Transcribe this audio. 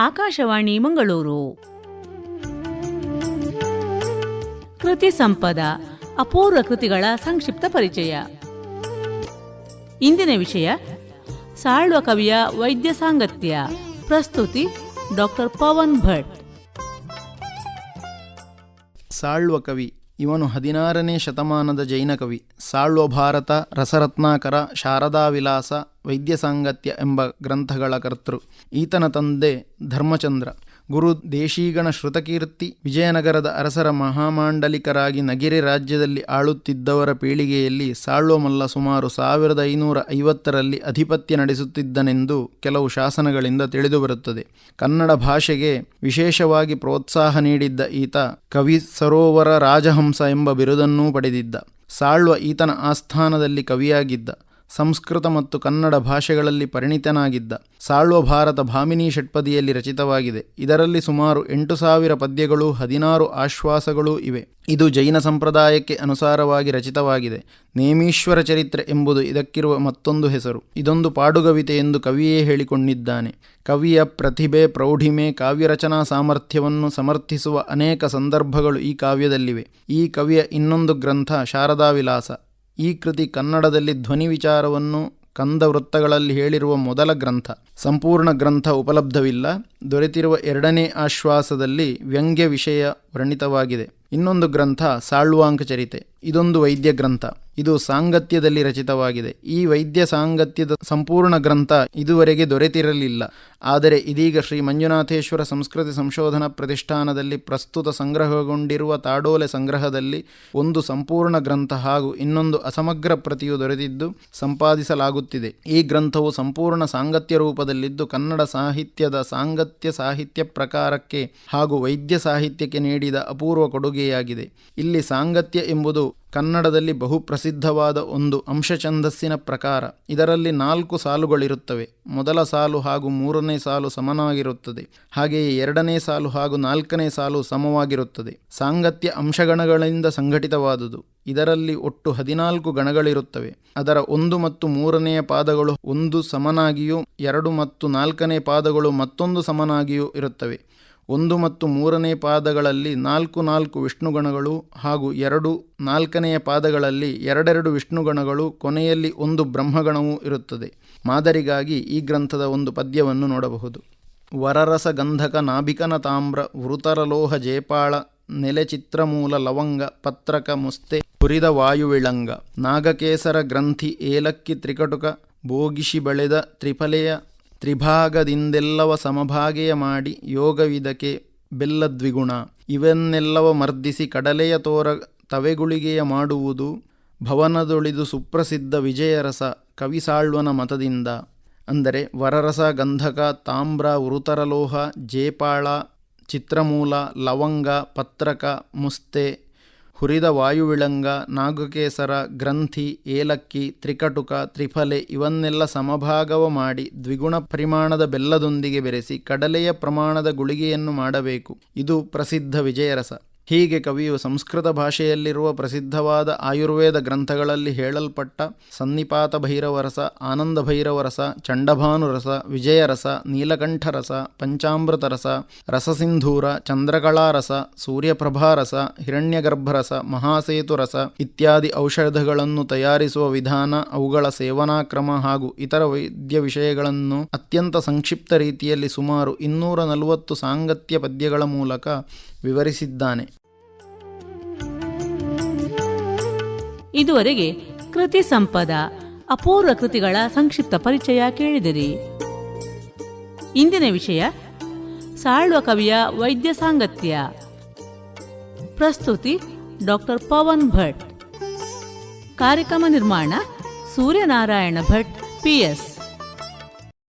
ಆಕಾಶವಾಣಿ, ಮಂಗಳೂರು. ಕೃತಿ ಸಂಪದ, ಅಪೂರ್ವ ಕೃತಿಗಳ ಸಂಕ್ಷಿಪ್ತ ಪರಿಚಯ. ಇಂದಿನ ವಿಷಯ, ಸಾಳ್ವ ಕವಿಯ ವೈದ್ಯ ಸಾಂಗತ್ಯ. ಪ್ರಸ್ತುತಿ, ಡಾಕ್ಟರ್ ಪವನ್ ಭಟ್. ಸಾಳ್ವ ಕವಿ ಇವನು ಹದಿನಾರನೇ ಶತಮಾನದ ಜೈನ ಕವಿ. ಸಾಳ್ವ ಭಾರತ, ರಸರತ್ನಾಕರ, ಶಾರದಾ ವಿಲಾಸ ವೈದ್ಯ ಸಾಂಗತ್ಯ ಎಂಬ ಗ್ರಂಥಗಳ ಕರ್ತೃ. ಈತನ ತಂದೆ ಧರ್ಮಚಂದ್ರ. ಗುರು ದೇಶೀಗಣ ಶ್ರುತಕೀರ್ತಿ ವಿಜಯನಗರದ ಅರಸರ ಮಹಾಮಾಂಡಲಿಕರಾಗಿ ನಗಿರೆ ರಾಜ್ಯದಲ್ಲಿ ಆಳುತ್ತಿದ್ದವರ ಪೀಳಿಗೆಯಲ್ಲಿ ಸಾಳ್ವ ಮಲ್ಲ ಸುಮಾರು ಸಾವಿರದ ಐನೂರ ಐವತ್ತರಲ್ಲಿ ಅಧಿಪತ್ಯ ನಡೆಸುತ್ತಿದ್ದನೆಂದು ಕೆಲವು ಶಾಸನಗಳಿಂದ ತಿಳಿದುಬರುತ್ತದೆ. ಕನ್ನಡ ಭಾಷೆಗೆ ವಿಶೇಷವಾಗಿ ಪ್ರೋತ್ಸಾಹ ನೀಡಿದ್ದ ಈತ ಕವಿ ಸರೋವರ ರಾಜಹಂಸ ಎಂಬ ಬಿರುದನ್ನೂ ಪಡೆದಿದ್ದ. ಸಾಳ್ವ ಈತನ ಆಸ್ಥಾನದಲ್ಲಿ ಕವಿಯಾಗಿದ್ದ. ಸಂಸ್ಕೃತ ಮತ್ತು ಕನ್ನಡ ಭಾಷೆಗಳಲ್ಲಿ ಪರಿಣಿತನಾಗಿದ್ದ ಸಾಳ್ವ ಭಾರತ ಭಾಮಿನಿ ಷಟ್ಪದಿಯಲ್ಲಿ ರಚಿತವಾಗಿದೆ. ಇದರಲ್ಲಿ ಸುಮಾರು ಎಂಟು ಸಾವಿರ ಪದ್ಯಗಳು, ಹದಿನಾರು ಆಶ್ವಾಸಗಳೂ ಇವೆ. ಇದು ಜೈನ ಸಂಪ್ರದಾಯಕ್ಕೆ ಅನುಸಾರವಾಗಿ ರಚಿತವಾಗಿದೆ. ನೇಮೀಶ್ವರ ಚರಿತ್ರೆ ಎಂಬುದು ಇದಕ್ಕಿರುವ ಮತ್ತೊಂದು ಹೆಸರು. ಇದೊಂದು ಪಾಡುಗವಿತೆ ಎಂದು ಕವಿಯೇ ಹೇಳಿಕೊಂಡಿದ್ದಾನೆ. ಕವಿಯ ಪ್ರತಿಭೆ, ಪ್ರೌಢಿಮೆ, ಕಾವ್ಯರಚನಾ ಸಾಮರ್ಥ್ಯವನ್ನು ಸಮರ್ಥಿಸುವ ಅನೇಕ ಸಂದರ್ಭಗಳು ಈ ಕಾವ್ಯದಲ್ಲಿವೆ. ಈ ಕವಿಯ ಇನ್ನೊಂದು ಗ್ರಂಥ ಶಾರದಾ ವಿಲಾಸ ಈ ಕೃತಿ ಕನ್ನಡದಲ್ಲಿ ಧ್ವನಿ ವಿಚಾರವನ್ನು ಕಂದ ವೃತ್ತಗಳಲ್ಲಿ ಹೇಳಿರುವ ಮೊದಲ ಗ್ರಂಥ. ಸಂಪೂರ್ಣ ಗ್ರಂಥ ಉಪಲಬ್ಧವಿಲ್ಲ. ದೊರೆತಿರುವ ಎರಡನೇ ಆಶ್ವಾಸದಲ್ಲಿ ವ್ಯಂಗ್ಯ ವಿಷಯ ವರ್ಣಿತವಾಗಿದೆ. ಇನ್ನೊಂದು ಗ್ರಂಥ ಸಾಳ್ವಾಂಕ ಚರಿತೆ. ಇದೊಂದು ವೈದ್ಯ ಗ್ರಂಥ. ಇದು ಸಾಂಗತ್ಯದಲ್ಲಿ ರಚಿತವಾಗಿದೆ. ಈ ವೈದ್ಯ ಸಾಂಗತ್ಯದ ಸಂಪೂರ್ಣ ಗ್ರಂಥ ಇದುವರೆಗೆ ದೊರೆತಿರಲಿಲ್ಲ. ಆದರೆ ಇದೀಗ ಶ್ರೀ ಮಂಜುನಾಥೇಶ್ವರ ಸಂಸ್ಕೃತಿ ಸಂಶೋಧನಾ ಪ್ರತಿಷ್ಠಾನದಲ್ಲಿ ಪ್ರಸ್ತುತ ಸಂಗ್ರಹಗೊಂಡಿರುವ ತಾಡೋಲೆ ಸಂಗ್ರಹದಲ್ಲಿ ಒಂದು ಸಂಪೂರ್ಣ ಗ್ರಂಥ ಹಾಗೂ ಇನ್ನೊಂದು ಅಸಮಗ್ರ ಪ್ರತಿಯು ದೊರೆತಿದ್ದು ಸಂಪಾದಿಸಲಾಗುತ್ತಿದೆ. ಈ ಗ್ರಂಥವು ಸಂಪೂರ್ಣ ಸಾಂಗತ್ಯ ರೂಪದಲ್ಲಿದ್ದು ಕನ್ನಡ ಸಾಹಿತ್ಯದ ಸಾಂಗತ್ಯ ಸಾಹಿತ್ಯ ಪ್ರಕಾರಕ್ಕೆ ಹಾಗೂ ವೈದ್ಯ ಸಾಹಿತ್ಯಕ್ಕೆ ನೀಡಿದ ಅಪೂರ್ವ ಕೊಡುಗೆಯಾಗಿದೆ. ಇಲ್ಲಿ ಸಾಂಗತ್ಯ ಎಂಬುದು ಕನ್ನಡದಲ್ಲಿ ಬಹುಪ್ರಸಿದ್ಧವಾದ ಒಂದು ಅಂಶಛಂದಸ್ಸಿನ ಪ್ರಕಾರ ಇದರಲ್ಲಿ ನಾಲ್ಕು ಸಾಲುಗಳಿರುತ್ತವೆ. ಮೊದಲ ಸಾಲು ಹಾಗೂ ಮೂರನೇ ಸಾಲು ಸಮನಾಗಿರುತ್ತದೆ. ಹಾಗೆಯೇ ಎರಡನೇ ಸಾಲು ಹಾಗೂ ನಾಲ್ಕನೇ ಸಾಲು ಸಮವಾಗಿರುತ್ತದೆ. ಸಾಂಗತ್ಯ ಅಂಶಗಣಗಳಿಂದ ಸಂಘಟಿತವಾದುದು. ಇದರಲ್ಲಿ ಒಟ್ಟು ಹದಿನಾಲ್ಕು ಗಣಗಳಿರುತ್ತವೆ. ಅದರ ಒಂದು ಮತ್ತು ಮೂರನೆಯ ಪಾದಗಳು ಒಂದು ಸಮನಾಗಿಯೂ ಎರಡು ಮತ್ತು ನಾಲ್ಕನೇ ಪಾದಗಳು ಮತ್ತೊಂದು ಸಮನಾಗಿಯೂ ಇರುತ್ತವೆ. ಒಂದು ಮತ್ತು ಮೂರನೇ ಪಾದಗಳಲ್ಲಿ ನಾಲ್ಕು ನಾಲ್ಕು ವಿಷ್ಣುಗಣಗಳು ಹಾಗೂ ಎರಡು ನಾಲ್ಕನೆಯ ಪಾದಗಳಲ್ಲಿ ಎರಡೆರಡು ವಿಷ್ಣುಗಣಗಳು, ಕೊನೆಯಲ್ಲಿ ಒಂದು ಬ್ರಹ್ಮಗಣವೂ ಇರುತ್ತದೆ. ಮಾದರಿಗಾಗಿ ಈ ಗ್ರಂಥದ ಒಂದು ಪದ್ಯವನ್ನು ನೋಡಬಹುದು. ವರರಸ ಗಂಧಕ ನಾಭಿಕನ ತಾಮ್ರ, ವೃತರಲೋಹ ಜೇಪಾಳ ನೆಲೆಚಿತ್ರಮೂಲ ಲವಂಗ, ಪತ್ರಕ ಮುಸ್ತೆ ಹುರಿದ ವಾಯುವಿಳಂಗ, ನಾಗಕೇಸರ ಗ್ರಂಥಿ ಏಲಕ್ಕಿ ತ್ರಿಕಟುಕ ಬೋಗಿಷಿ ಬಳೆದ ತ್ರಿಫಲೆಯ ತ್ರಿಭಾಗದಿಂದೆಲ್ಲವ ಸಮಭಾಗೆಯ ಮಾಡಿ ಯೋಗವಿದಕೆ ಬೆಲ್ಲದ್ವಿಗುಣ. ಇವನ್ನೆಲ್ಲವ ಮರ್ದಿಸಿ ಕಡಲೆಯ ತೋರ ತವೆಗುಳಿಗೆಯ ಮಾಡುವುದು ಭವನದೊಳಿದು ಸುಪ್ರಸಿದ್ಧ ವಿಜಯರಸ ಕವಿಸಾಳ್ವನ ಮತದಿಂದ. ಅಂದರೆ ವರರಸ, ಗಂಧಕ, ತಾಮ್ರ ವೃತರಲೋಹ ಜೇಪಾಳ, ಚಿತ್ರಮೂಲ, ಲವಂಗ, ಪತ್ರಕ, ಮುಸ್ತೆ ಹುರಿದ ವಾಯುವಿಳಂಗ, ನಾಗಕೇಸರ, ಗ್ರಂಥಿ, ಏಲಕ್ಕಿ, ತ್ರಿಕಟುಕ, ತ್ರಿಫಲೆ ಇವನ್ನೆಲ್ಲ ಸಮಭಾಗವ ಮಾಡಿ ದ್ವಿಗುಣ ಪರಿಮಾಣದ ಬೆಲ್ಲದೊಂದಿಗೆ ಬೆರೆಸಿ ಕಡಲೆಯ ಪ್ರಮಾಣದ ಗುಳಿಗೆಯನ್ನು ಮಾಡಬೇಕು. ಇದು ಪ್ರಸಿದ್ಧ ವಿಜಯರಸ. ಹೀಗೆ ಕವಿಯು ಸಂಸ್ಕೃತ ಭಾಷೆಯಲ್ಲಿರುವ ಪ್ರಸಿದ್ಧವಾದ ಆಯುರ್ವೇದ ಗ್ರಂಥಗಳಲ್ಲಿ ಹೇಳಲ್ಪಟ್ಟ ಸನ್ನಿಪಾತ ಭೈರವರಸ, ಆನಂದ ಭೈರವರಸ, ಚಂಡಭಾನುರಸ, ವಿಜಯರಸ, ನೀಲಕಂಠರಸ, ಪಂಚಾಮೃತರಸ, ರಸಸಿಂಧೂರ, ಚಂದ್ರಕಳಾರಸ, ಸೂರ್ಯಪ್ರಭಾರಸ, ಹಿರಣ್ಯಗರ್ಭರಸ, ಮಹಾಸೇತುರಸ ಇತ್ಯಾದಿ ಔಷಧಗಳನ್ನು ತಯಾರಿಸುವ ವಿಧಾನ, ಅವುಗಳ ಸೇವನಾ ಕ್ರಮ ಹಾಗೂ ಇತರ ವೈದ್ಯ ವಿಷಯಗಳನ್ನು ಅತ್ಯಂತ ಸಂಕ್ಷಿಪ್ತ ರೀತಿಯಲ್ಲಿ ಸುಮಾರು ಇನ್ನೂರ ನಲವತ್ತು ಸಾಂಗತ್ಯ ಪದ್ಯಗಳ ಮೂಲಕ ವಿವರಿಸಿದ್ದಾನೆ. ಇದುವರೆಗೆ ಕೃತಿ ಸಂಪದ, ಅಪೂರ್ವ ಕೃತಿಗಳ ಸಂಕ್ಷಿಪ್ತ ಪರಿಚಯ ಕೇಳಿದಿರಿ. ಇಂದಿನ ವಿಷಯ, ಸಾಳುವ ಕವಿಯ ವೈದ್ಯ ಸಾಂಗತ್ಯ. ಪ್ರಸ್ತುತಿ ಡಾಕ್ಟರ್ ಪವನ್ ಭಟ್. ಕಾರ್ಯಕ್ರಮ ನಿರ್ಮಾಣ, ಸೂರ್ಯನಾರಾಯಣ ಭಟ್ ಪಿಎಸ್